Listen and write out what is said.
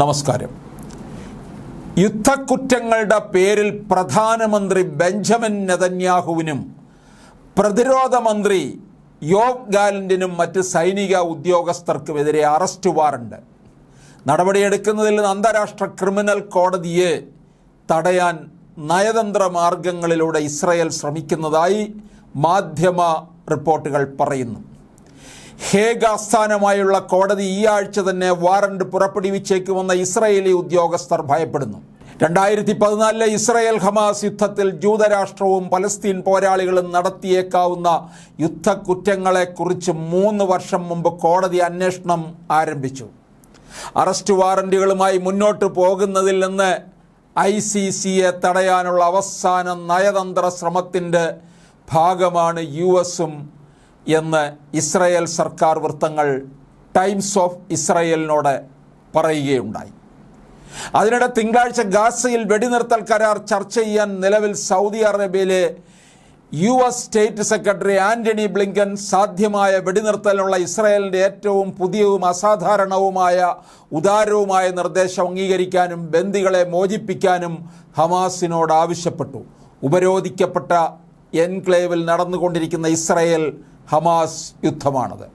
നമസ്കാരം. യുദ്ധക്കുറ്റങ്ങളുടെ പേരിൽ പ്രധാനമന്ത്രി ബെഞ്ചമിൻ നെതന്യാഹുവിനും പ്രതിരോധ മന്ത്രി യോഗ് ഗാലന്റിനും മറ്റ് സൈനിക ഉദ്യോഗസ്ഥർക്കുമെതിരെ അറസ്റ്റ് വാറണ്ട്. നടപടിയെടുക്കുന്നതിൽ അന്താരാഷ്ട്ര ക്രിമിനൽ കോടതിയെ തടയാൻ നയതന്ത്ര മാർഗങ്ങളിലൂടെ ഇസ്രയേൽ ശ്രമിക്കുന്നതായി മാധ്യമ റിപ്പോർട്ടുകൾ പറയുന്നു. ഹേഗ് ആസ്ഥാനമായുള്ള കോടതി ഈ ആഴ്ച തന്നെ വാറണ്ട് പുറപ്പെടുവിച്ചേക്കുമെന്ന ഇസ്രയേലി ഉദ്യോഗസ്ഥർ ഭയപ്പെടുന്നു. രണ്ടായിരത്തി പതിനാലിലെ ഇസ്രയേൽ ഹമാസ് യുദ്ധത്തിൽ ജൂതരാഷ്ട്രവും പലസ്തീൻ പോരാളികളും നടത്തിയേക്കാവുന്ന യുദ്ധക്കുറ്റങ്ങളെക്കുറിച്ച് മൂന്ന് വർഷം മുമ്പ് കോടതി അന്വേഷണം ആരംഭിച്ചു. അറസ്റ്റ് വാറണ്ടുകളുമായി മുന്നോട്ട് പോകുന്നതിൽ നിന്ന് ഐ സി സിയെ തടയാനുള്ള അവസാന നയതന്ത്ര ശ്രമത്തിന്റെ ഭാഗമാണ് യു എസും എന്ന് ഇസ്രയേൽ സർക്കാർ വൃത്തങ്ങൾ ടൈംസ് ഓഫ് ഇസ്രയേലിനോട് പറയുകയുണ്ടായി. അതിനിടെ തിങ്കളാഴ്ച ഗാസയിൽ വെടിനിർത്തൽ കരാർ ചർച്ച ചെയ്യാൻ നിലവിൽ സൗദി അറേബ്യയിലെ U S state secretary Antony Blinken സാധ്യമായ വെടിനിർത്തലിനുള്ള ഇസ്രായേലിന്റെ ഏറ്റവും പുതിയവും അസാധാരണവുമായ ഉദാരവുമായ നിർദ്ദേശം അംഗീകരിക്കാനും ബന്ദികളെ മോചിപ്പിക്കാനും ഹമാസിനോട് ആവശ്യപ്പെട്ടു. ഉപരോധിക്കപ്പെട്ട എൻക്ലേവിൽ നടന്നുകൊണ്ടിരിക്കുന്ന ഇസ്രായേൽ ഹമാസ് യുദ്ധമാണത്.